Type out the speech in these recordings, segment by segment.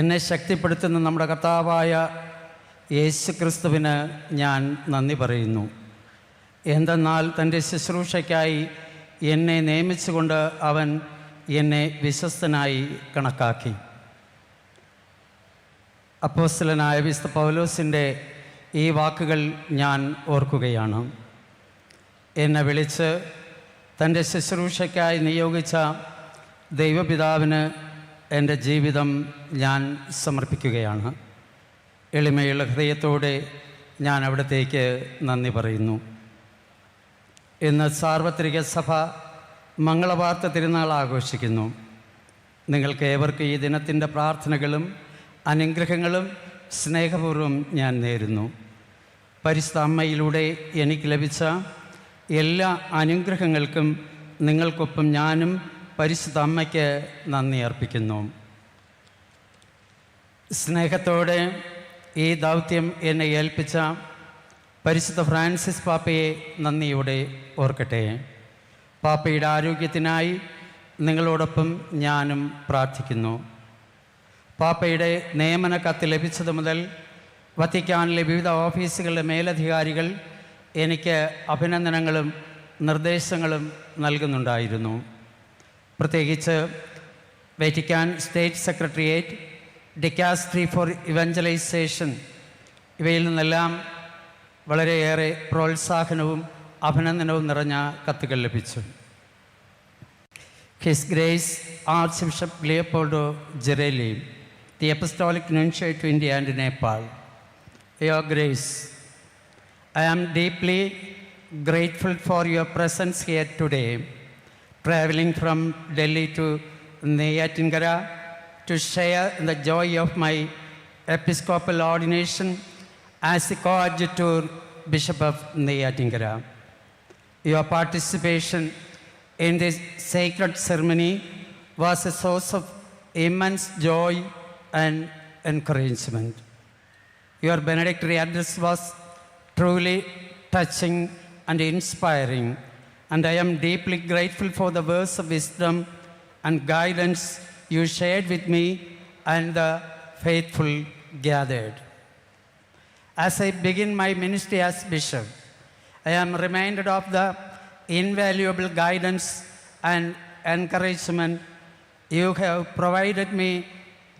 എന്നെ ശക്തിപ്പെടുത്തുന്ന നമ്മുടെ കർത്താവായ യേശു ക്രിസ്തുവിന് ഞാൻ നന്ദി പറയുന്നു. എന്തെന്നാൽ തന്റെ ശുശ്രൂഷയ്ക്കായി എന്നെ നിയമിച്ചുകൊണ്ട് അവൻ എന്നെ വിശ്വസ്തനായി കണക്കാക്കി. അപ്പോസ്തലനായ വിസ്ത പൗലോസിന്റെ ഈ വാക്കുകൾ ഞാൻ ഓർക്കുകയാണ്. എന്നെ വിളിച്ച് തന്റെ ശുശ്രൂഷയ്ക്കായി നിയോഗിച്ച ദൈവപിതാവിന് എന്റെ ജീവിതം ഞാൻ സമർപ്പിക്കുകയാണ്. എളിമയുള്ള ഹൃദയത്തോടെ ഞാൻ അവിടത്തേക്ക് നന്ദി പറയുന്നു. ഇന്ന് സാർവത്രിക സഭ മംഗളവാർത്ത തിരുനാൾ ആഘോഷിക്കുന്നു. നിങ്ങൾക്ക് ഏവർക്കും ഈ ദിനത്തിന്റെ പ്രാർത്ഥനകളും അനുഗ്രഹങ്ങളും സ്നേഹപൂർവം ഞാൻ നേരുന്നു. പരിശുദ്ധ അമ്മയിലൂടെ എനിക്ക് ലഭിച്ച എല്ലാ അനുഗ്രഹങ്ങൾക്കും നിങ്ങൾക്കൊപ്പം ഞാനും പരിശുദ്ധ അമ്മയ്ക്ക് നന്ദി അർപ്പിക്കുന്നു. സ്നേഹത്തോടെ ഈ ദൗത്യം എന്നെ ഏൽപ്പിച്ച പരിശുദ്ധ ഫ്രാൻസിസ് പാപ്പയെ നന്ദിയോടെ ഓർക്കട്ടെ. പാപ്പയുടെ ആരോഗ്യത്തിനായി നിങ്ങളോടൊപ്പം ഞാനും പ്രാർത്ഥിക്കുന്നു. പാപ്പയുടെ നിയമന കത്ത് ലഭിച്ചത് മുതൽ വത്തിക്കാനിലെ വിവിധ ഓഫീസുകളിലെ മേലധികാരികൾ എനിക്ക് അഭിനന്ദനങ്ങളും നിർദ്ദേശങ്ങളും നൽകുന്നുണ്ടായിരുന്നു. പ്രത്യേകിച്ച് Vatican state secretariat dicastery for evangelization ഇവയിൽ നിന്നെല്ലാം വളരെയേറെ പ്രോത്സാഹനവും അഭിനന്ദനവും നിറഞ്ഞ കത്തുകൾ ലഭിച്ചു. His grace archbishop Leopoldo Girelli the apostolic nuncio to India and Nepal. Your grace I am deeply grateful for your presence here today, traveling from Delhi to Neyatingara to share in the joy of my episcopal ordination as the coadjutor Bishop of Neyatingara. Your participation in this sacred ceremony was a source of immense joy and encouragement. Your benedictory address was truly touching and inspiring, and I am deeply grateful for the words of wisdom and guidance you shared with me and the faithful gathered. As I begin my ministry as bishop, I am reminded of the invaluable guidance and encouragement you have provided me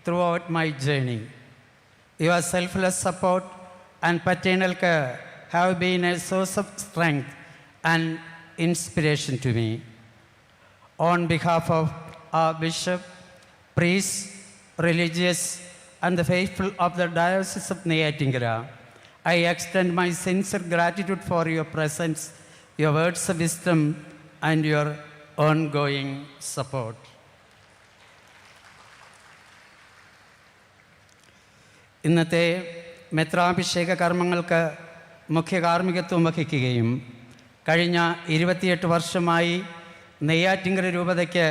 throughout my journey. Your selfless support and paternal care have been a source of strength and inspiration to me. On behalf of our bishop, priests, religious, and the faithful of the Diocese of Neyatingara, I extend my sincere gratitude for your presence, your words of wisdom, and your ongoing support. ഇന്നത്തെ മെത്രാഭിഷേക കർമ്മങ്ങൾക്ക് മുഖ്യ കാർമ്മികത്വം വഹിക്കുകയും കഴിഞ്ഞ ഇരുപത്തിയെട്ട് വർഷമായി നെയ്യാറ്റിങ്കര രൂപതയ്ക്ക്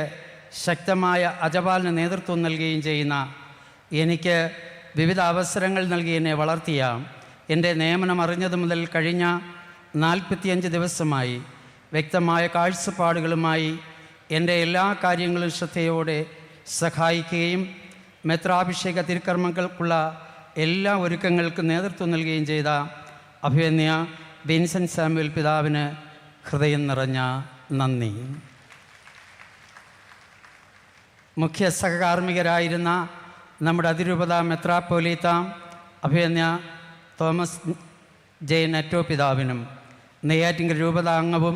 ശക്തമായ അജപാലിന് നേതൃത്വം നൽകുകയും ചെയ്യുന്ന എനിക്ക് വിവിധ അവസരങ്ങൾ നൽകി എന്നെ വളർത്തിയ എന്റെ നിയമനം അറിഞ്ഞതു മുതൽ കഴിഞ്ഞ നാൽപ്പത്തിയഞ്ച് ദിവസമായി വ്യക്തമായ കാഴ്ചപ്പാടുകളുമായി എന്റെ എല്ലാ കാര്യങ്ങളും ശ്രദ്ധയോടെ സഹായിക്കുകയും മെത്രാഭിഷേക തിരുക്കർമ്മങ്ങൾക്കുള്ള എല്ലാ ഒരുക്കങ്ങൾക്കും നേതൃത്വം നൽകുകയും ചെയ്ത അഭിവന്യ വിൻസൻ സാമുവൽ പിതാവിന് ഹൃദയം നിറഞ്ഞ നന്ദി. മുഖ്യ സഹകാർമ്മികരായിരുന്ന നമ്മുടെ അതിരൂപത മെത്രാപ്പോലീത്ത അഭിനയ തോമസ് ജയൻ അറ്റോ പിതാവിനും നെയ്യാറ്റിങ്കൽ രൂപത അംഗവും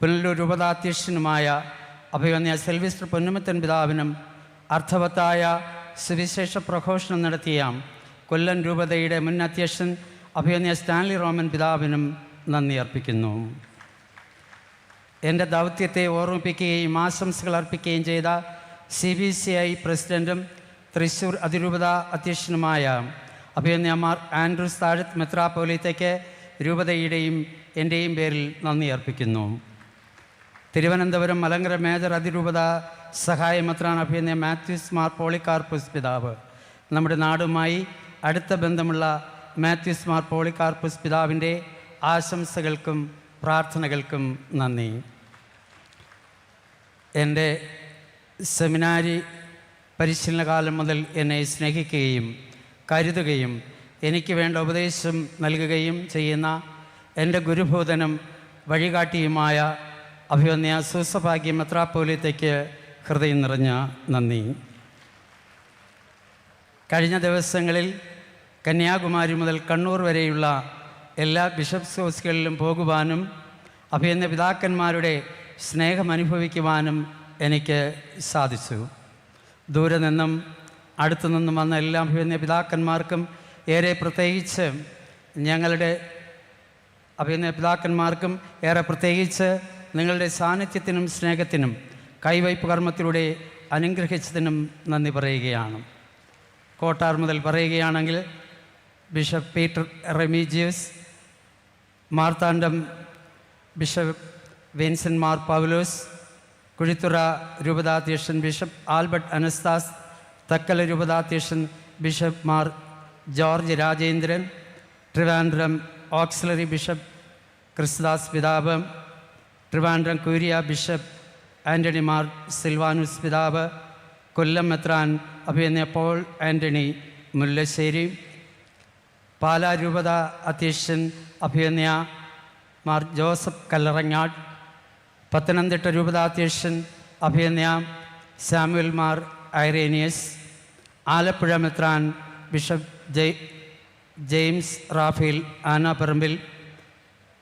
പുനലൂർ രൂപതാധ്യക്ഷനുമായ അഭിമന്യ സെൽവിസ്റ്റർ പൊന്നുമത്തൻ പിതാവിനും അർത്ഥവത്തായ സുവിശേഷ പ്രഘോഷണം നടത്തിയ കൊല്ലം രൂപതയുടെ മുൻ അധ്യക്ഷൻ അഭിവന്യ സ്റ്റാൻലി റോമൻ പിതാവിനും നന്ദി അർപ്പിക്കുന്നു. എന്റെ ദൗത്യത്തെ ഓർമ്മിപ്പിക്കുകയും ആശംസകൾ അർപ്പിക്കുകയും ചെയ്ത സി ബി സി ഐ പ്രസിഡന്റും തൃശ്ശൂർ അതിരൂപത അധ്യക്ഷനുമായ അഭിവന്യ മാർ ആൻഡ്രൂസ് താഴത്ത് മെത്രാപ്പോലീത്തയ്ക്ക് രൂപതയുടെയും എന്റെയും പേരിൽ നന്ദി അർപ്പിക്കുന്നു. തിരുവനന്തപുരം മലങ്കര മേജർ അതിരൂപത സഹായ മെത്രാൻ അഭിനന്ദ മാത്യൂസ് മാർ പോളിക്കാർപ്പുസ് പിതാവ്. നമ്മുടെ നാടുമായി അടുത്ത ബന്ധമുള്ള മാത്യൂസ് മാർ പോളിക്കാർപ്പസ് പിതാവിന്റെ ആശംസകൾക്കും പ്രാർത്ഥനകൾക്കും നന്ദി. എന്റെ സെമിനാരി പരിശീലന കാലം മുതൽ എന്നെ സ്നേഹിക്കുകയും കരുതുകയും എനിക്ക് വേണ്ട ഉപദേശം നൽകുകയും ചെയ്യുന്ന എന്റെ ഗുരുഭൂതനും വഴികാട്ടിയുമായ അഭിവന്യ സൂസഭാഗ്യ മെത്രാപ്പോലിത്തേക്ക് ഹൃദയം നിറഞ്ഞ നന്ദി. കഴിഞ്ഞ ദിവസങ്ങളിൽ കന്യാകുമാരി മുതൽ കണ്ണൂർ വരെയുള്ള എല്ലാ ബിഷപ്സ് ഹൗസുകളിലും പോകുവാനും അഭിയന്ന പിതാക്കന്മാരുടെ സ്നേഹം അനുഭവിക്കുവാനും എനിക്ക് സാധിച്ചു. ദൂരെ നിന്നും അടുത്തു നിന്നും വന്ന എല്ലാ അഭിയന്ന പിതാക്കന്മാർക്കും ഏറെ പ്രത്യേകിച്ച് ഞങ്ങളുടെ അഭിനയ പിതാക്കന്മാർക്കും ഏറെ പ്രത്യേകിച്ച് നിങ്ങളുടെ സാന്നിധ്യത്തിനും സ്നേഹത്തിനും കൈവയ്പ് കർമ്മത്തിലൂടെ അനുഗ്രഹിച്ചതിനും നന്ദി പറയുകയാണ്. കോട്ടാർ മുതൽ പറയുകയാണെങ്കിൽ bishop Peter Remigius Marthandam bishop Vincent Mar Paulos Kuzhithurai രൂപതാധ്യക്ഷൻ bishop Albert Anastas Thuckalay രൂപതാധ്യക്ഷൻ bishop Mar George Rajendran Trivandrum auxiliary bishop Christudas പിതാവ് Trivandrum curia bishop Antony Mar Silvanus പിതാവ് കൊല്ലം മെത്രാൻ അഭിനയ പോൾ ആന്റണി മുല്ലശ്ശേരി പാലാ രൂപത അധ്യക്ഷൻ അഭിനയ മാർ ജോസഫ് കല്ലറങ്ങാട് പത്തനംതിട്ട രൂപതാധ്യക്ഷൻ അഭിനയ സാമുവൽ മാർ ഐറേനിയസ് ആലപ്പുഴ മെത്രാൻ ബിഷപ്പ് ജയ് ജെയിംസ് റാഫേൽ ആനാപറമ്പിൽ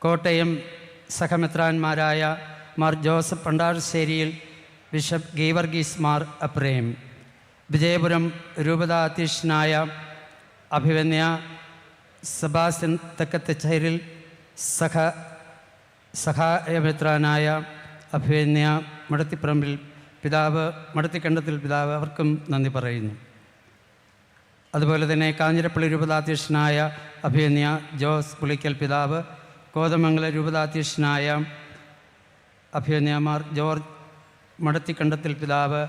കോട്ടയം സഹമെത്രാന്മാരായ മാർ ജോസഫ് പണ്ടാരശ്ശേരിയിൽ ബിഷപ്പ് ഗീവർഗീസ് മാർ അപ്രേം വിജയപുരം രൂപതാ അധ്യക്ഷനായ അഭിവന്യ സെബാസ്റ്റ്യൻ തെക്കത്തച്ചേരിൽ സഹ സഹായമിത്രാനായ അഭിനയ മടത്തിപ്പറമ്പിൽ പിതാവ് മടത്തിക്കണ്ടത്തിൽ പിതാവ് അവർക്കും നന്ദി പറയുന്നു. അതുപോലെ തന്നെ കാഞ്ഞിരപ്പള്ളി രൂപതാധ്യക്ഷനായ അഭിനയ ജോസ് പുളിക്കൽ പിതാവ് കോതമംഗല രൂപതാധ്യക്ഷനായ അഭിനയമാർ ജോർജ് മടത്തിക്കണ്ടത്തിൽ പിതാവ്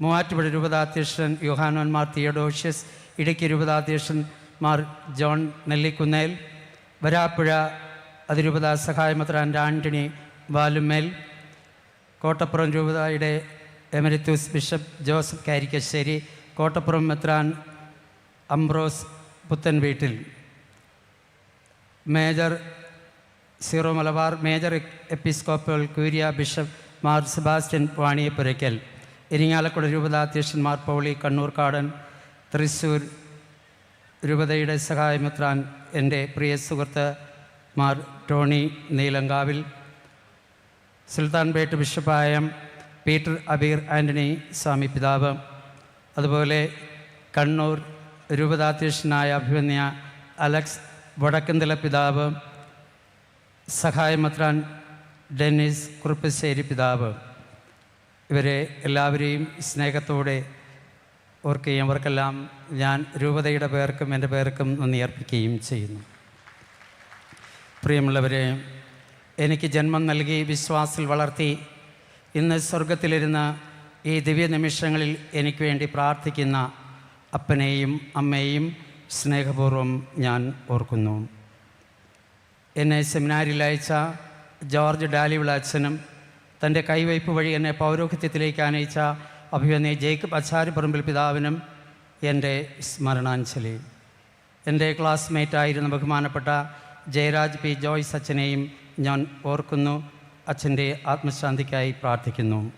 മൂവാറ്റുപുഴ രൂപതാധ്യക്ഷൻ യുഹാനോന്മാർ തിയഡോഷ്യസ് ഇടുക്കി രൂപതാധ്യക്ഷൻ മാർ ജോൺ നെല്ലിക്കുന്നേൽ വരാപ്പുഴ അതിരൂപത സഹായമത്രാൻ ആന്റണി വാലുമേൽ കോട്ടപ്പുറം രൂപതയുടെ emeritus bishop Joseph Karikkassery Kottapuram മെത്രാൻ Ambrose Puthenveettil. Major Syro Malabar major episcopal curia bishop Mar Sebastian Vaniyapurackal. Irinjalakuda രൂപതാധ്യക്ഷന്മാർ Pauly Kannookadan Thrissur രൂപതയുടെ സഹായമെത്താൻ എന്റെ പ്രിയ സുഹൃത്ത് മാർ ടോണി നീലങ്കാവിൽ സുൽത്താൻപേട്ട് ബിഷപ്പായ പീറ്റർ അബീർ ആന്റണി സ്വാമി പിതാവ് അതുപോലെ കണ്ണൂർ രൂപതാധ്യക്ഷനായ അഭിമന്യ അലക്സ് വടക്കന്തല പിതാവ് സഹായമത്രാൻ ഡെന്നിസ് കുറുപ്പശ്ശേരി പിതാവ്. ഇവരെ എല്ലാവരെയും സ്നേഹത്തോടെ ഓർക്കുകയും അവർക്കെല്ലാം ഞാൻ രൂപതയുടെ പേർക്കും എന്റെ പേർക്കും നന്ദി അർപ്പിക്കുകയും ചെയ്യുന്നു. പ്രിയമുള്ളവരെ എനിക്ക് ജന്മം നൽകി വിശ്വാസിൽ വളർത്തി ഇന്ന് സ്വർഗത്തിലിരുന്ന് ഈ ദിവ്യ നിമിഷങ്ങളിൽ എനിക്ക് വേണ്ടി പ്രാർത്ഥിക്കുന്ന അപ്പനെയും അമ്മയെയും സ്നേഹപൂർവം ഞാൻ ഓർക്കുന്നു. എന്നെ സെമിനാരിൽ അയച്ച ജോർജ് ഡാലിവിള അച്ഛനും തന്റെ കൈവയ്പ് വഴി എന്നെ പൗരോഹിത്യത്തിലേക്ക് അനയിച്ച അഭിമന്യ ജേക്കബ് അച്ചാരിപ്പറമ്പിൽ പിതാവിനും എന്റെ സ്മരണാഞ്ജലി. എന്റെ ക്ലാസ്മേറ്റായിരുന്ന ബഹുമാനപ്പെട്ട ജയരാജ് പി. ജോയ്സ് അച്ഛനെയും ഞാൻ ഓർക്കുന്നു അച്ഛന്റെ ആത്മശാന്തിക്കായി പ്രാർത്ഥിക്കുന്നു.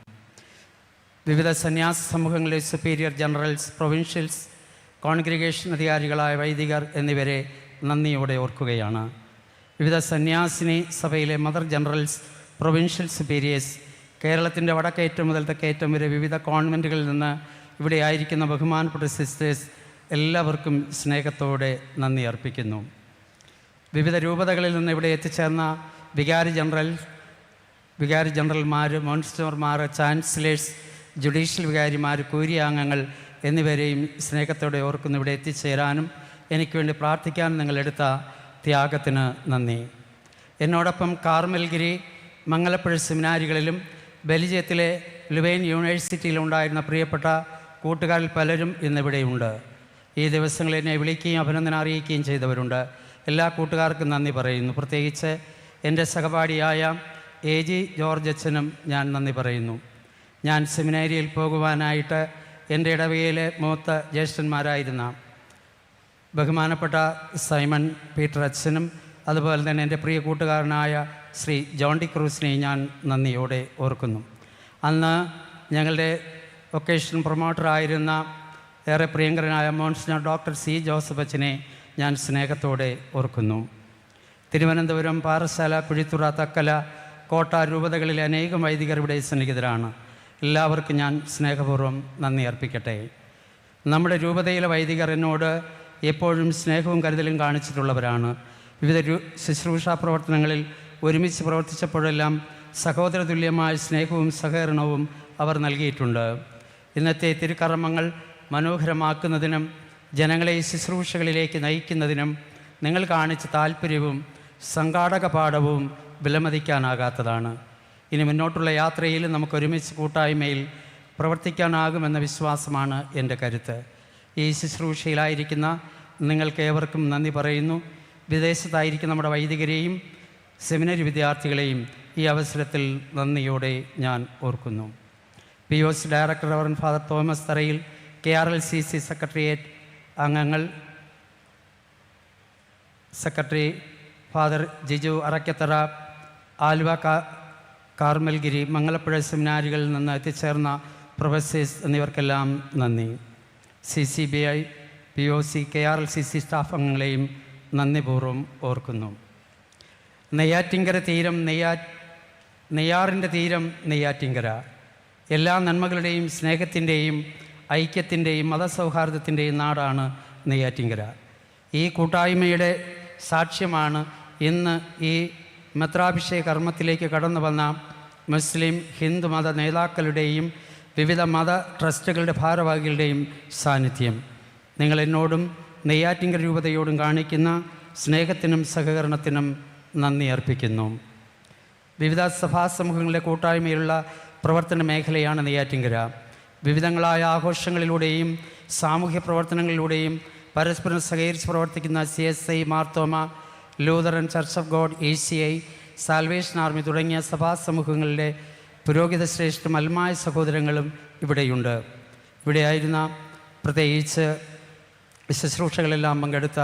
വിവിധ സന്യാസ സമൂഹങ്ങളിലെ സുപ്പീരിയർ ജനറൽസ് പ്രൊവിൻഷ്യൽസ് കോൺഗ്രിഗേഷൻ അധികാരികളായ വൈദികർ എന്നിവരെ നന്ദിയോടെ ഓർക്കുകയാണ്. വിവിധ സന്യാസിനി സഭയിലെ മദർ ജനറൽസ് പ്രൊവിൻഷ്യൽ സുപ്പീരിയേഴ്സ് കേരളത്തിന്റെ വടക്കേറ്റം മുതൽ തെക്കേറ്റം വരെ വിവിധ കോൺവെന്റുകളിൽ നിന്ന് ഇവിടെ ആയിരിക്കുന്ന ബഹുമാനപ്പെട്ട സിസ്റ്റേഴ്സ് എല്ലാവർക്കും സ്നേഹത്തോടെ നന്ദി അർപ്പിക്കുന്നു. വിവിധ രൂപതകളിൽ നിന്ന് ഇവിടെ എത്തിച്ചേർന്ന വികാരി ജനറൽ വികാരി ജനറൽമാർ മോൺസ്റ്റർമാർ ചാൻസലേഴ്സ് ജുഡീഷ്യൽ വികാരിമാർ കൂരിയാംഗങ്ങൾ എന്നിവരെയും സ്നേഹത്തോടെ ഓർക്കുന്നു ഇവിടെ എത്തിച്ചേരാനും എനിക്ക് വേണ്ടി പ്രാർത്ഥിക്കാനും നിങ്ങളെടുത്ത ത്യാഗത്തിന് നന്ദി. എന്നോടൊപ്പം കാർമൽഗിരി മംഗലപ്പുഴ സെമിനാരികളിലും ബെൽജിയത്തിലെ ലുവൈൻ യൂണിവേഴ്സിറ്റിയിലുണ്ടായിരുന്ന പ്രിയപ്പെട്ട കൂട്ടുകാരിൽ പലരും ഇന്നിവിടെയുണ്ട്. ഈ ദിവസങ്ങളിൽ എന്നെ വിളിക്കുകയും അഭിനന്ദനം അറിയിക്കുകയും ചെയ്തവരുണ്ട്. എല്ലാ കൂട്ടുകാർക്കും നന്ദി പറയുന്നു. പ്രത്യേകിച്ച് എന്റെ സഹപാഠിയായ എ ജി ജോർജ് അച്ഛനും ഞാൻ നന്ദി പറയുന്നു. ഞാൻ സെമിനാരിയിൽ പോകുവാനായിട്ട് എന്റെ ഇടവകയിലെ മൂത്ത ജ്യേഷ്ഠന്മാരായിരുന്ന ബഹുമാനപ്പെട്ട സൈമൺ പീറ്റർ അച്ഛനും അതുപോലെ തന്നെ എന്റെ പ്രിയ കൂട്ടുകാരനായ ശ്രീ ജോൺ ഡി ക്രൂസിനെ ഞാൻ നന്ദിയോടെ ഓർക്കുന്നു. അന്ന് ഞങ്ങളുടെ വൊക്കേഷൻ പ്രൊമോട്ടറായിരുന്ന ഏറെ പ്രിയങ്കരനായ മോൺസിനർ ഡോക്ടർ സി ജോസഫ് അച്ഛനെ ഞാൻ സ്നേഹത്തോടെ ഓർക്കുന്നു. തിരുവനന്തപുരം പാറശാല കുഴിത്തുറ തക്കല കോട്ട രൂപതകളിലെ അനേകം വൈദികർ ഇവിടെ സന്നിഹിതരാണ്. എല്ലാവർക്കും ഞാൻ സ്നേഹപൂർവം നന്ദി അർപ്പിക്കട്ടെ. നമ്മുടെ രൂപതയിലെ വൈദികർ എന്നോട് എപ്പോഴും സ്നേഹവും കരുതലും കാണിച്ചിട്ടുള്ളവരാണ്. വിവിധ ശുശ്രൂഷാ പ്രവർത്തനങ്ങളിൽ ഒരുമിച്ച് പ്രവർത്തിച്ചപ്പോഴെല്ലാം സഹോദരതുല്യമായ സ്നേഹവും സഹകരണവും അവർ നൽകിയിട്ടുണ്ട്. ഇന്നത്തെ തിരുക്കർമ്മങ്ങൾ മനോഹരമാക്കുന്നതിനും ജനങ്ങളെ ശുശ്രൂഷകളിലേക്ക് നയിക്കുന്നതിനും നിങ്ങൾ കാണിച്ച താല്പര്യവും സംഘാടക പാഠവും വിലമതിക്കാനാകാത്തതാണ്. ഇനി മുന്നോട്ടുള്ള യാത്രയിൽ നമുക്ക് ഒരുമിച്ച് കൂട്ടായ്മയിൽ പ്രവർത്തിക്കാനാകുമെന്ന വിശ്വാസമാണ് എന്റെ കരുത്ത്. ഈ ശുശ്രൂഷയിലായിരിക്കുന്ന നിങ്ങൾക്ക് ഏവർക്കും നന്ദി പറയുന്നു. വിദേശത്തായിരിക്കുന്ന നമ്മുടെ വൈദികരെയും സെമിനറി വിദ്യാർത്ഥികളെയും ഈ അവസരത്തിൽ നന്ദിയോടെ ഞാൻ ഓർക്കുന്നു. P O C director reverend father Thomas Tharayil K R L C C secretariat അംഗങ്ങൾ സെക്രട്ടറി ഫാദർ ജിജു അറക്കത്തറ ആലുവ കാർമൽഗിരി മംഗലപ്പുഴ സെമിനാരികളിൽ നിന്ന് എത്തിച്ചേർന്ന പ്രൊഫസേഴ്സ് എന്നിവർക്കെല്ലാം നന്ദി. C C B I P O C K R L C C staff അംഗങ്ങളെയും നന്ദിപൂർവം ഓർക്കുന്നു. നെയ്യാറ്റിങ്കര തീരം നെയ്യാ നെയ്യാറിന്റെ തീരം നെയ്യാറ്റിങ്കര. എല്ലാ നന്മകളുടെയും സ്നേഹത്തിന്റെയും ഐക്യത്തിന്റെയും മതസൗഹാർദ്ദത്തിന്റെയും നാടാണ് നെയ്യാറ്റിങ്കര. ഈ കൂട്ടായ്മയുടെ സാക്ഷ്യമാണ് ഇന്ന് ഈ മെത്രാഭിഷേക കർമ്മത്തിലേക്ക് കടന്നു വന്ന മുസ്ലിം ഹിന്ദു മത നേതാക്കളുടെയും വിവിധ മത ട്രസ്റ്റുകളുടെ ഭാരവാഹികളുടെയും സാന്നിധ്യം. നിങ്ങളെന്നോടും നെയ്യാറ്റിങ്കര രൂപതയോടും കാണിക്കുന്ന സ്നേഹത്തിനും സഹകരണത്തിനും നന്ദി അർപ്പിക്കുന്നു. വിവിധ സഭാ സമൂഹങ്ങളുടെ കൂട്ടായ്മയിലുള്ള പ്രവർത്തന മേഖലയാണ് നെയ്യാറ്റിങ്കര. വിവിധങ്ങളായ ആഘോഷങ്ങളിലൂടെയും സാമൂഹ്യ പ്രവർത്തനങ്ങളിലൂടെയും പരസ്പരം സഹകരിച്ച് പ്രവർത്തിക്കുന്ന C S I Marthoma Lutheran church of God A C I Salvation Army തുടങ്ങിയ സഭാ സമൂഹങ്ങളിലെ പുരോഹിത ശ്രേഷ്ഠ മൽമായ സഹോദരങ്ങളും ഇവിടെയുണ്ട്. ഇവിടെയായിരുന്ന പ്രത്യേകിച്ച് ശുശ്രൂഷകളെല്ലാം പങ്കെടുത്ത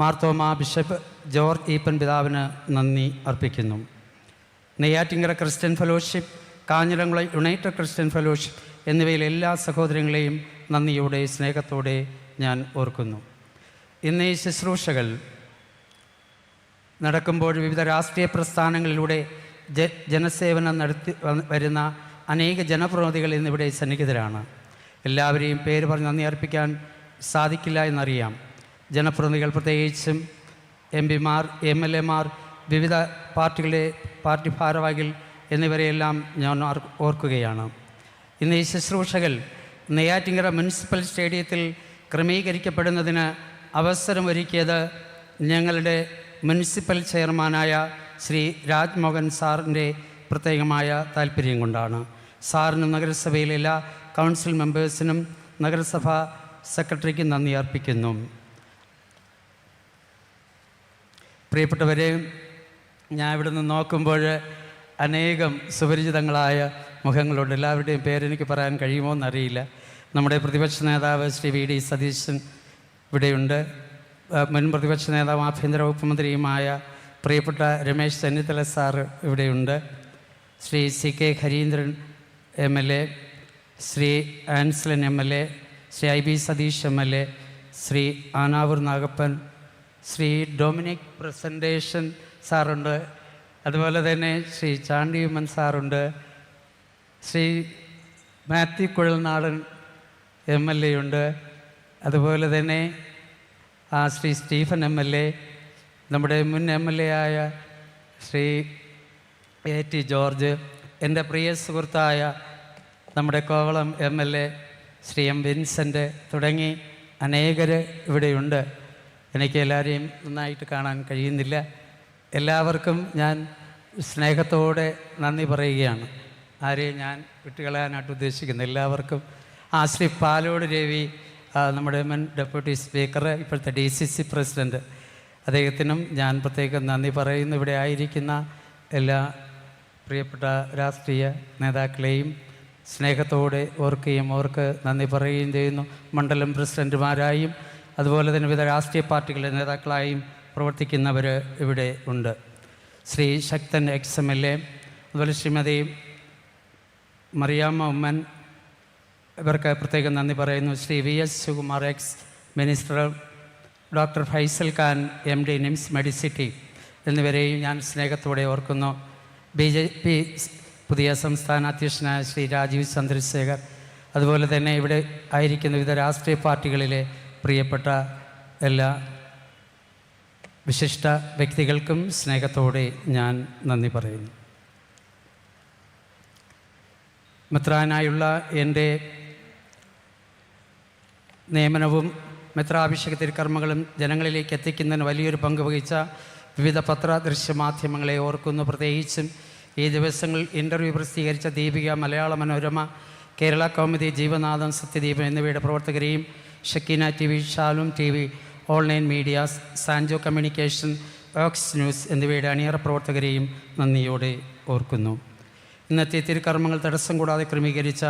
മാർത്തോമ ബിഷപ്പ് ജോർജ് ഈപ്പൻ പിതാവിന് നന്ദി അർപ്പിക്കുന്നു. Neyyattinkara Christian fellowship Kanjiramkulam united Christian fellowship എന്നിവയിലെ എല്ലാ സഹോദരങ്ങളെയും നന്ദിയോടെ സ്നേഹത്തോടെ ഞാൻ ഓർക്കുന്നു. ഇന്ന് ഈ ശുശ്രൂഷകൾ നടക്കുമ്പോൾ വിവിധ രാഷ്ട്രീയ പ്രസ്ഥാനങ്ങളിലൂടെ ജ ജനസേവനം നടത്തി വരുന്ന അനേക ജനപ്രതിനിധികൾ ഇന്നിവിടെ സന്നിഹിതരാണ്. എല്ലാവരെയും പേര് പറഞ്ഞ് നന്ദി അർപ്പിക്കാൻ സാധിക്കില്ല എന്നറിയാം. ജനപ്രതിനിധികൾ പ്രത്യേകിച്ചും എം പിമാർ എം എൽ എമാർ വിവിധ പാർട്ടികളുടെ പാർട്ടി ഭാരവാഹികൾ എന്നിവരെയെല്ലാം ഞാൻ ഓർക്കുകയാണ്. ഇന്ന് ഈ ശുശ്രൂഷകൾ നെയ്യാറ്റിങ്കര മുനിസിപ്പൽ സ്റ്റേഡിയത്തിൽ ക്രമീകരിക്കപ്പെടുന്നതിന് അവസരമൊരുക്കിയത് ഞങ്ങളുടെ മുനിസിപ്പൽ ചെയർമാനായ ശ്രീ രാജ്മോഹൻ സാറിന്റെ പ്രത്യേകമായ താല്പര്യം കൊണ്ടാണ്. സാറിനും നഗരസഭയിലെ എല്ലാ കൗൺസിൽ മെമ്പേഴ്സിനും നഗരസഭാ സെക്രട്ടറിക്കും നന്ദി അർപ്പിക്കുന്നു. പ്രിയപ്പെട്ടവരെ ഞാൻ ഇവിടെ നിന്ന് നോക്കുമ്പോൾ അനേകം സുപരിചിതങ്ങളായ മുഖങ്ങളുണ്ട്. എല്ലാവരുടെയും പേരെനിക്ക് പറയാൻ കഴിയുമോ എന്നറിയില്ല. നമ്മുടെ പ്രതിപക്ഷ നേതാവ് ശ്രീ വി ഡി സതീശൻ ഇവിടെയുണ്ട്. മുൻ പ്രതിപക്ഷ നേതാവ് ആഭ്യന്തര വകുപ്പ് മന്ത്രിയുമായ പ്രിയപ്പെട്ട രമേശ് ചെന്നിത്തല സാർ ഇവിടെയുണ്ട്. Shri C K Harindran M L A Shri Anslan M L A Shri I B Satheesh M L A Shri Anavoor Nagappan Shri Dominic Presentation സാറുണ്ട്. അതുപോലെ തന്നെ Shri Chandy Oommen സാറുണ്ട്. Shri Mathew Kuzhalnadan M L A ഉണ്ട് അതുപോലെ തന്നെ ആ Shri Stephen M L A നമ്മുടെ മുൻ M L A ആയ Shri A T George എന്റെ പ്രിയ സുഹൃത്തായ നമ്മുടെ Kovalam M L A Shri M Vincent തുടങ്ങി അനേകർ ഇവിടെയുണ്ട്. എനിക്ക് എല്ലാവരെയും നന്നായിട്ട് കാണാൻ കഴിയുന്നില്ല. എല്ലാവർക്കും ഞാൻ സ്നേഹത്തോടെ നന്ദി പറയുകയാണ്. ആരെയും ഞാൻ വിട്ടുകളയാനായിട്ട് ഉദ്ദേശിക്കുന്നു. എല്ലാവർക്കും ആ ശ്രീ പാലോട് രവി നമ്മുടെ മുൻ ഡെപ്യൂട്ടി സ്പീക്കർ ഇപ്പോഴത്തെ ഡി സി സി പ്രസിഡന്റ് അദ്ദേഹത്തിനും ഞാൻ പ്രത്യേകം നന്ദി പറയുന്നു. ഇവിടെ ആയിരിക്കുന്ന എല്ലാ പ്രിയപ്പെട്ട രാഷ്ട്രീയ നേതാക്കളെയും സ്നേഹത്തോടെ ഓർക്കുകയും ഓർക്ക് നന്ദി പറയുകയും ചെയ്യുന്നു. മണ്ഡലം പ്രസിഡന്റുമാരായും അതുപോലെ തന്നെ വിവിധ രാഷ്ട്രീയ പാർട്ടികളുടെ നേതാക്കളായും പ്രവർത്തിക്കുന്നവർ ഇവിടെ ഉണ്ട്. Shri Sakthan ex M L A അതുപോലെ ശ്രീമതി മറിയാമ്മ ഉമ്മൻ ഇവർക്ക് പ്രത്യേകം നന്ദി പറയുന്നു. Shri V S Sivakumar ex minister doctor Faisal Khan M D NIMS Medicity എന്നിവരെയും ഞാൻ സ്നേഹത്തോടെ ഓർക്കുന്നു. ബി ജെ പി പുതിയ സംസ്ഥാന അധ്യക്ഷനായ ശ്രീ രാജീവ് ചന്ദ്രശേഖർ അതുപോലെ തന്നെ ഇവിടെ ആയിരിക്കുന്ന വിവിധ രാഷ്ട്രീയ പാർട്ടികളിലെ പ്രിയപ്പെട്ട എല്ലാ വിശിഷ്ട വ്യക്തികൾക്കും സ്നേഹത്തോടെ ഞാൻ നന്ദി പറയുന്നു. മെത്രാനായുള്ള എന്റെ നിയമനവും മിത്രാഭിഷേകത്തിൽ കർമ്മങ്ങളും ജനങ്ങളിലേക്ക് എത്തിക്കുന്നതിന് വലിയൊരു പങ്ക് വഹിച്ച വിവിധ പത്ര ദൃശ്യമാധ്യമങ്ങളെ ഓർക്കുന്നു. പ്രത്യേകിച്ചും ഈ ദിവസങ്ങളിൽ ഇന്റർവ്യൂ പ്രസിദ്ധീകരിച്ച ദീപിക മലയാള മനോരമ കേരള കൗമുദി ജീവനാഥം സത്യദീപം എന്നിവയുടെ പ്രവർത്തകരെയും Shekinah T V Shalom T V online medias Sanjo communication aux news എന്നിവയുടെ അണിയറ പ്രവർത്തകരെയും നന്ദിയോടെ ഓർക്കുന്നു. ഇന്നത്തെ തിരുക്കർമ്മങ്ങൾ തടസ്സം കൂടാതെ ക്രമീകരിച്ച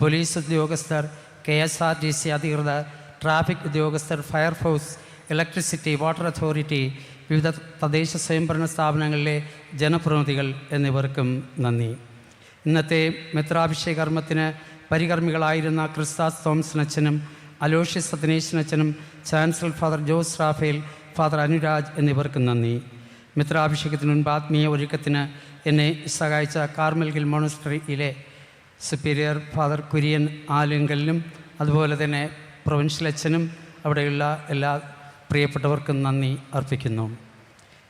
പോലീസ് ഉദ്യോഗസ്ഥർ K S R T C അധികൃതർ ട്രാഫിക് ഉദ്യോഗസ്ഥർ fire force electricity water authority വിവിധ തദ്ദേശ സ്വയംഭരണ സ്ഥാപനങ്ങളിലെ ജനപ്രതിനിധികൾ എന്നിവർക്കും നന്ദി. ഇന്നത്തെ മിത്രാഭിഷേകർമ്മത്തിന് പരികർമ്മികളായിരുന്ന ക്രിസ്താസ് തോമസൻ സതനേശൻ അച്ഛനും chancellor father Jose Raphael father Anuraj എന്നിവർക്ക് നന്ദി. മിത്രാഭിഷേകത്തിന് മുൻപ് ആത്മീയ ഒരുക്കത്തിന് എന്നെ സഹായിച്ച കാർമൽ ഗിൽ മോണസ്ട്രിയിലെ സുപ്പീരിയർ ഫാദർ കുര്യൻ ആലുങ്കലിനും അതുപോലെ തന്നെ പ്രൊവിൻഷ്യൽ അച്ഛനും അവിടെയുള്ള എല്ലാ പ്രിയപ്പെട്ടവർക്കും നന്ദി അർപ്പിക്കുന്നു.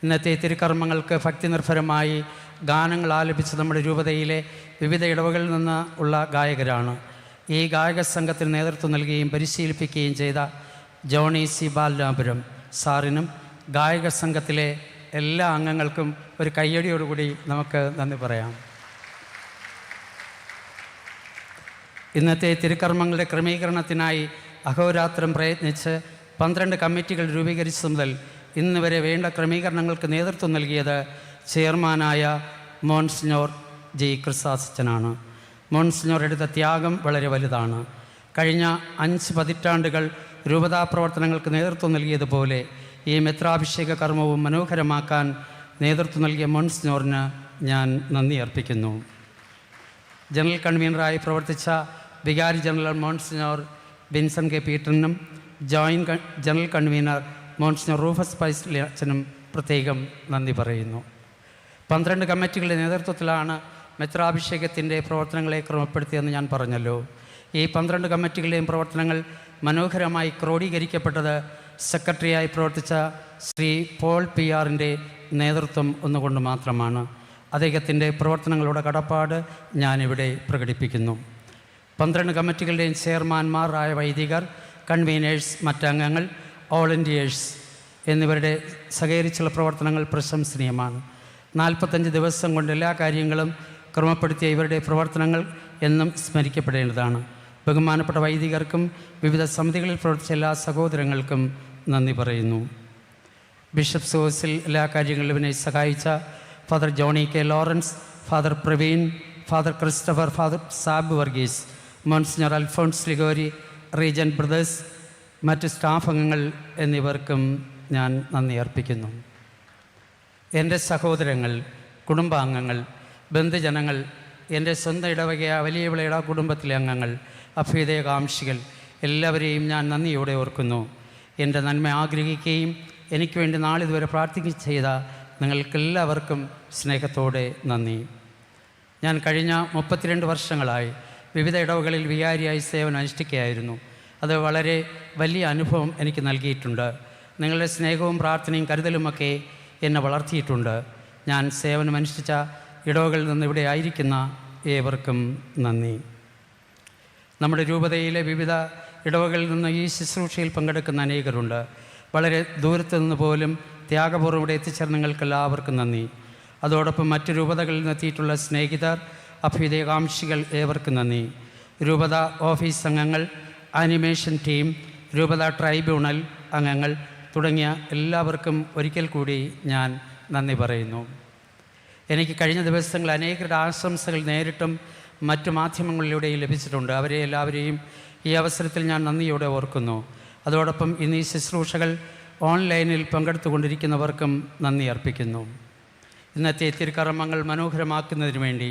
ഇന്നത്തെ തിരുക്കർമ്മങ്ങൾക്ക് ഭക്തി നിർഭരമായി ഗാനങ്ങൾ ആലപിച്ച് നമ്മുടെ രൂപതയിലെ വിവിധ ഇടവകളിൽ നിന്ന് ഉള്ള ഗായകരാണ്. ഈ ഗായക സംഘത്തിന് നേതൃത്വം നൽകുകയും പരിശീലിപ്പിക്കുകയും ചെയ്ത ജോണി സി ബാലരാപുരം സാറിനും ഗായക സംഘത്തിലെ എല്ലാ അംഗങ്ങൾക്കും ഒരു കയ്യടിയോടുകൂടി നമുക്ക് നന്ദി പറയാം. ഇന്നത്തെ തിരുക്കർമ്മങ്ങളുടെ ക്രമീകരണത്തിനായി അഹോരാത്രം പ്രയത്നിച്ച് പന്ത്രണ്ട് കമ്മിറ്റികൾ രൂപീകരിച്ചത് മുതൽ ഇന്ന് വരെ വേണ്ട ക്രമീകരണങ്ങൾക്ക് നേതൃത്വം നൽകിയത് ചെയർമാനായ മോൺസിനോർ ജി ക്രിസാസച്ചനാണ് മോൺസിനോർ എടുത്ത ത്യാഗം വളരെ വലുതാണ്. കഴിഞ്ഞ അഞ്ച് പതിറ്റാണ്ടുകൾ രൂപതാ പ്രവർത്തനങ്ങൾക്ക് നേതൃത്വം നൽകിയതുപോലെ ഈ മെത്രാഭിഷേക കർമ്മവും മനോഹരമാക്കാൻ നേതൃത്വം നൽകിയ മോൺസിനോറിന് ഞാൻ നന്ദി അർപ്പിക്കുന്നു. ജനറൽ കൺവീനറായി പ്രവർത്തിച്ച വികാരി general monsignor Binson K പീറ്ററിനും joint general convener monsignor Rufus Pais അച്ഛനും പ്രത്യേകം നന്ദി പറയുന്നു. പന്ത്രണ്ട് കമ്മിറ്റികളുടെ നേതൃത്വത്തിലാണ് മെത്രാഭിഷേകത്തിന്റെ പ്രവർത്തനങ്ങളെ ക്രമപ്പെടുത്തിയെന്ന് ഞാൻ പറഞ്ഞല്ലോ. ഈ പന്ത്രണ്ട് കമ്മിറ്റികളുടെയും പ്രവർത്തനങ്ങൾ മനോഹരമായി ക്രോഡീകരിക്കപ്പെട്ടത് സെക്രട്ടറിയായി പ്രവർത്തിച്ച ശ്രീ പോൾ പി ആറിന്റെ നേതൃത്വം ഒന്നുകൊണ്ട് മാത്രമാണ്. അദ്ദേഹത്തിന്റെ പ്രവർത്തനങ്ങളുടെ കടപ്പാട് ഞാനിവിടെ പ്രകടിപ്പിക്കുന്നു. പന്ത്രണ്ട് കമ്മിറ്റികളുടെയും ചെയർമാൻമാരായ വൈദികർ കൺവീനേഴ്സ് മറ്റംഗങ്ങൾ വോളണ്ടിയേഴ്സ് എന്നിവരുടെ സഹകരിച്ചുള്ള പ്രവർത്തനങ്ങൾ പ്രശംസനീയമാണ്. നാൽപ്പത്തഞ്ച് ദിവസം കൊണ്ട് എല്ലാ കാര്യങ്ങളും ക്രമപ്പെടുത്തിയ ഇവരുടെ പ്രവർത്തനങ്ങൾ എന്നും സ്മരിക്കപ്പെടേണ്ടതാണ്. ബഹുമാനപ്പെട്ട വൈദികർക്കും വിവിധ സമിതികളിൽ പ്രവർത്തിച്ച എല്ലാ സഹോദരങ്ങൾക്കും നന്ദി പറയുന്നു. ബിഷപ്പ് സോസിൽ എല്ലാ കാര്യങ്ങളിലും എന്നെ സഹായിച്ച father Johnny K Lawrence father Praveen father Christopher father സാബ് Varghese monsignor Alphonse Liguori regent brothers മറ്റ് സ്റ്റാഫ് അംഗങ്ങൾ എന്നിവർക്കും ഞാൻ നന്ദി അർപ്പിക്കുന്നു. എന്റെ സഹോദരങ്ങൾ കുടുംബാംഗങ്ങൾ ബന്ധുജനങ്ങൾ എന്റെ സ്വന്തം ഇടവകയ വലിയ കുടുംബത്തിലെ അംഗങ്ങൾ അഭ്യുദയകാംക്ഷികൾ എല്ലാവരെയും ഞാൻ നന്ദിയോടെ ഓർക്കുന്നു. എന്റെ നന്മ ആഗ്രഹിക്കുകയും എനിക്ക് വേണ്ടി നാളിതുവരെ പ്രാർത്ഥിക്കുകയും ചെയ്ത നിങ്ങൾക്കെല്ലാവർക്കും സ്നേഹത്തോടെ നന്ദി. ഞാൻ കഴിഞ്ഞ മുപ്പത്തിരണ്ട് വർഷങ്ങളായി വിവിധ ഇടവകളിൽ വിഹാരിയായി സേവനം അനുഷ്ഠിക്കുകയായിരുന്നു. അത് വളരെ വലിയ അനുഭവം എനിക്ക് നൽകിയിട്ടുണ്ട്. നിങ്ങളുടെ സ്നേഹവും പ്രാർത്ഥനയും കരുതലുമൊക്കെ എന്നെ വളർത്തിയിട്ടുണ്ട്. ഞാൻ സേവനം അനുഷ്ഠിച്ച ഇടവകളിൽ നിന്ന് ഇവിടെ ആയിരിക്കുന്ന ഏവർക്കും നന്ദി. നമ്മുടെ രൂപതയിലെ വിവിധ ഇടവകളിൽ നിന്ന് ഈ ശുശ്രൂഷയിൽ പങ്കെടുക്കുന്ന അനേകരുണ്ട്. വളരെ ദൂരത്ത് നിന്ന് പോലും ത്യാഗപൂർവം ഇവിടെ എത്തിച്ചേർന്ന നിങ്ങൾക്ക് എല്ലാവർക്കും നന്ദി. അതോടൊപ്പം മറ്റ് രൂപതകളിൽ നിന്നെത്തിയിട്ടുള്ള സ്നേഹിതർ അഭ്യുദയകാംക്ഷികൾ ഏവർക്കും നന്ദി. രൂപത ഓഫീസ് അംഗങ്ങൾ ആനിമേഷൻ ടീം രൂപത ട്രൈബ്യൂണൽ അംഗങ്ങൾ തുടങ്ങിയ എല്ലാവർക്കും ഒരിക്കൽ കൂടി ഞാൻ നന്ദി പറയുന്നു. എനിക്ക് കഴിഞ്ഞ ദിവസങ്ങളിൽ അനേകരുടെ ആശംസകൾ നേരിട്ടും മറ്റു മാധ്യമങ്ങളിലൂടെയും ലഭിച്ചിട്ടുണ്ട്. അവരെ എല്ലാവരെയും ഈ അവസരത്തിൽ ഞാൻ നന്ദിയോടെ ഓർക്കുന്നു. അതോടൊപ്പം ഇന്ന് ഈ ശുശ്രൂഷകൾ ഓൺലൈനിൽ പങ്കെടുത്തുകൊണ്ടിരിക്കുന്നവർക്കും നന്ദി അർപ്പിക്കുന്നു. ഇന്നത്തെ തിരുക്കർമ്മങ്ങൾ മനോഹരമാക്കുന്നതിന് വേണ്ടി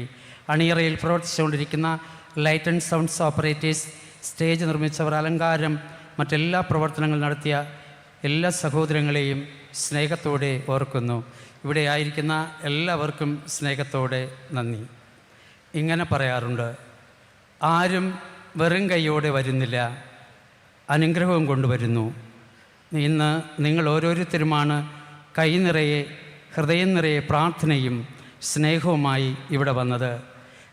അണിയറയിൽ പ്രവർത്തിച്ചുകൊണ്ടിരിക്കുന്ന light and sounds operators stage നിർമ്മിച്ചവർ അലങ്കാരം മറ്റെല്ലാ പ്രവർത്തനങ്ങൾ നടത്തിയ എല്ലാ സഹോദരങ്ങളെയും സ്നേഹത്തോടെ ഓർക്കുന്നു. ഇവിടെ ആയിരിക്കുന്ന എല്ലാവർക്കും സ്നേഹത്തോടെ നന്ദി. ഇങ്ങനെ പറയാറുണ്ട് ആരും വെറും കൈയോടെ വരുന്നില്ല അനുഗ്രഹവും കൊണ്ടുവരുന്നു. ഇന്ന് നിങ്ങൾ ഓരോരുത്തരുമാണ് കൈ നിറയെ ഹൃദയം നിറയെ പ്രാർത്ഥനയും സ്നേഹവുമായി ഇവിടെ വന്നത്.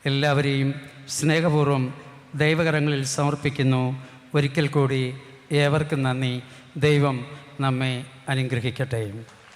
എല്ലാവരെയും സ്നേഹപൂർവം ദൈവകരങ്ങളിൽ സമർപ്പിക്കുന്നു. ഒരിക്കൽ കൂടി ഏവർക്കും നന്ദി. ദൈവം നമ്മെ അനുഗ്രഹിക്കട്ടെ.